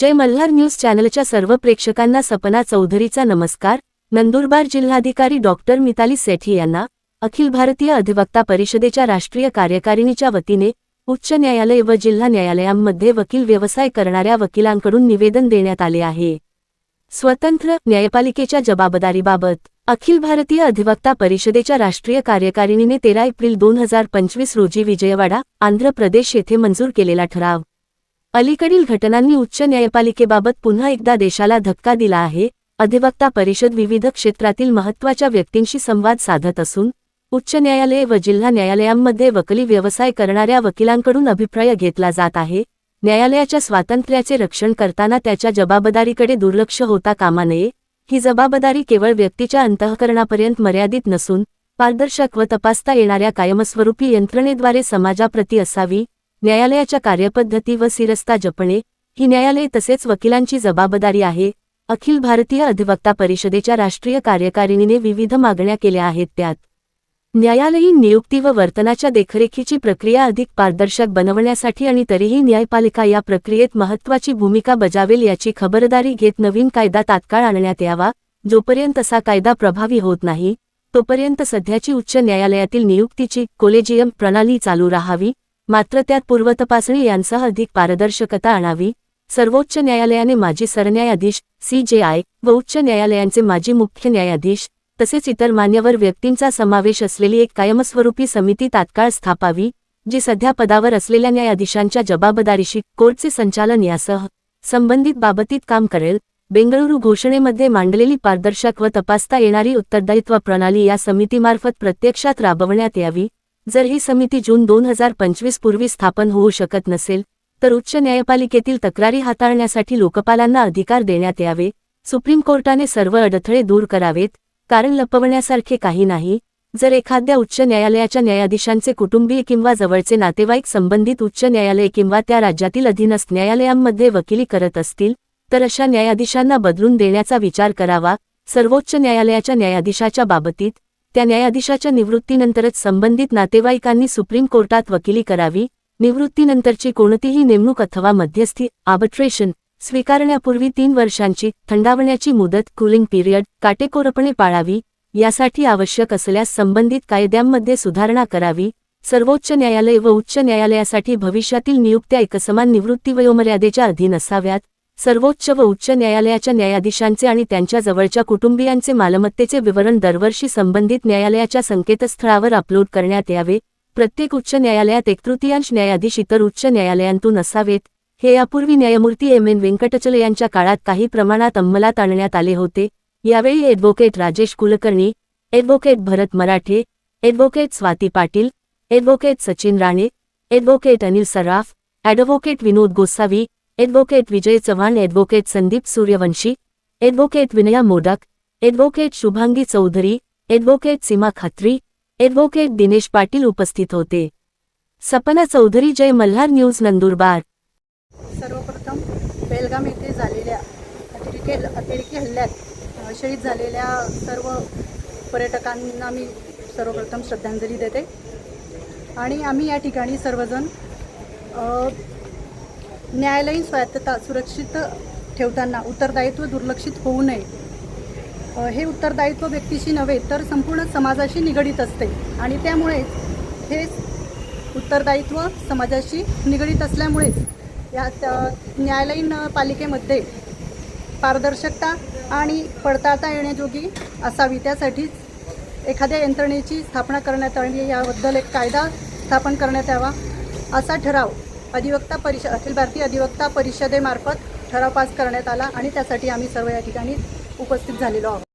जय Malhar news चॅनलच्या सर्व प्रेक्षकांना सपना चौधरीचा नमस्कार. नंदुरबार जिल्हाधिकारी डॉक्टर मिताली सेठी यांना अखिल भारतीय अधिवक्ता परिषदेच्या राष्ट्रीय कार्यकारिणीच्या वतीने उच्च न्यायालय व जिल्हा न्यायालयांमध्ये वकील व्यवसाय करणाऱ्या वकिलांकडून निवेदन देण्यात आले आहे. स्वतंत्र न्यायपालिकेच्या जबाबदारीबाबत अखिल भारतीय अधिवक्ता परिषदेच्या राष्ट्रीय कार्यकारिणीने तेरा एप्रिल दोन हजार पंचवीस रोजी विजयवाडा आंध्र प्रदेश येथे मंजूर केलेला ठराव. अलीकडील घटनांनी उच्च न्यायपालिकेबाबत पुन्हा एकदा देशाला धक्का दिला आहे. अधिवक्ता परिषद विविध क्षेत्रातील महत्त्वाच्या व्यक्तींशी संवाद साधत असून उच्च न्यायालय व जिल्हा न्यायालयांमध्ये वकिली व्यवसाय करणाऱ्या वकिलांकडून अभिप्राय घेतला जात आहे. न्यायालयाच्या स्वातंत्र्याचे रक्षण करताना त्याच्या जबाबदारीकडे दुर्लक्ष होता कामा नये. ही जबाबदारी केवळ व्यक्तीच्या अंतःकरणापर्यंत मर्यादित नसून पारदर्शक व तपासता येणाऱ्या कायमस्वरूपी यंत्रणेद्वारे समाजाप्रती असावी. न्यायालयाच्या कार्यपद्धती व सिरस्ता जपणे ही न्यायालय तसेच वकिलांची जबाबदारी आहे. अखिल भारतीय अधिवक्ता परिषदेच्या राष्ट्रीय कार्यकारिणीने विविध मागण्या केल्या आहेत त्यात. न्यायालयीन नियुक्ती व वर्तनाच्या देखरेखीची प्रक्रिया अधिक पारदर्शक बनवण्यासाठी आणि तरीही न्यायपालिका या प्रक्रियेत महत्त्वाची भूमिका बजावेल याची खबरदारी घेत नवीन कायदा तात्काळ आणण्यात यावा. जोपर्यंत असा कायदा प्रभावी होत नाही तोपर्यंत सध्याची उच्च न्यायालयातील नियुक्तीची कोलेजियम प्रणाली चालू राहावी. मात्र त्यात पूर्वतपासणी यांसह अधिक पारदर्शकता आणावी. सर्वोच्च न्यायालयाने माजी सरन्यायाधीश सी. जे. आय. व उच्च न्यायालयांचे माजी मुख्य न्यायाधीश तसेच इतर मान्यवर व्यक्तींचा समावेश असलेली एक कायमस्वरूपी समिती तात्काळ स्थापावी जी सध्या पदावर असलेल्या न्यायाधीशांच्या जबाबदारीशी कोर्टचे संचालन यासह संबंधित बाबतीत काम करेल. बेंगळुरू घोषणेमध्ये मांडलेली पारदर्शक व तपासता येणारी उत्तरदायित्व प्रणाली या समितीमार्फत प्रत्यक्षात राबवण्यात यावी. जर ही समिती जून दोन हजार पंचवीस पूर्वी स्थापन होऊ शकत नसेल तर उच्च न्यायपालिकेतील तक्रारी हाताळण्यासाठी लोकपालांना अधिकार देण्यात यावे सुप्रीम कोर्टाने सर्व अडथळे दूर करावेत कारण लपवण्यासारखे काही नाही जर एखाद्या उच्च न्यायालयाच्या न्यायाधीशांचे कुटुंबीय किंवा जवळचे नातेवाईक संबंधित उच्च न्यायालय किंवा त्या राज्यातील अधीनस्थ न्यायालयांमध्ये वकिली करत असतील तर अशा न्यायाधीशांना बदलून देण्याचा विचार करावा सर्वोच्च न्यायालयाच्या न्यायाधीशाच्या बाबतीत त्या न्यायाधीशाच्या निवृत्तीनंतरच संबंधित नातेवाईकांनी सुप्रीम कोर्टात वकिली करावी निवृत्तीनंतरची कोणतीही नेमणूक अथवा मध्यस्थी आर्बिट्रेशन स्वीकारण्यापूर्वी तीन वर्षांची थंडावण्याची मुदत कुलिंग पिरियड काटेकोरपणे पाळावी यासाठी आवश्यक असल्यास संबंधित कायद्यांमध्ये सुधारणा करावी सर्वोच्च न्यायालय व उच्च न्यायालयासाठी भविष्यातील नियुक्त्या एकसमान निवृत्ती वयोमर्यादेच्या अधीन असाव्यात सर्वोच्च व उच्च न्यायालयाच्या न्यायाधीशांचे आणि त्यांच्या जवळच्या कुटुंबियांचे मालमत्तेचे विवरण दरवर्षी संबंधित न्यायालयाच्या संकेतस्थळावर अपलोड करण्यात यावे. प्रत्येक उच्च न्यायालयात एक तृतीयांश न्यायाधीश इतर उच्च न्यायालयांतून असावेत. हे यापूर्वी न्यायमूर्ती एम एन व्यंकटचल यांच्या काळात काही प्रमाणात अंमलात आणण्यात आले होते. यावेळी advocate Rajesh Kulkarni advocate Bharat Marathe advocate Swati Patil advocate Sachin Rane advocate Anil Saraf advocate Vinod Gosavi advocate Vijay Chavan advocate Sandeep Suryavanshi advocate Vinaya Modak advocate Shubhangi Chaudhari advocate Seema Khatri advocate Dinesh Patil उपस्थित होते. Sapna Chaudhari Jai Malhar news Nandurbar. सर्वप्रथम बेलगाम येथे झालेल्या अतिरेकी अतिरेकी हल्ल्यात शहीद झालेल्या सर्व पर्यटकांना मी सर्वप्रथम श्रद्धांजली देते. आणि आम्ही या ठिकाणी सर्वजण न्यायालयीन स्वायत्तता सुरक्षित ठेवताना उत्तरदायित्व दुर्लक्षित होऊ नये. हे उत्तरदायित्व व्यक्तीशी नव्हे तर संपूर्ण समाजाशी निगडीत असते. आणि त्यामुळेच हे उत्तरदायित्व समाजाशी निगडीत असल्यामुळेच या न्यायालयीन पालिकेमध्ये पारदर्शकता आणि पडताळता येण्याजोगी असावी. त्यासाठीच एखाद्या यंत्रणेची स्थापना करण्यात आली याबद्दल एक कायदा स्थापन करण्यात यावा असा ठराव अधिवक्ता परिषद अखिल भारतीय अधिवक्ता परिषदेमार्फत ठराव पास करण्यात आला आणि त्यासाठी आम्ही सर्व या ठिकाणी उपस्थित झालेलो आहोत.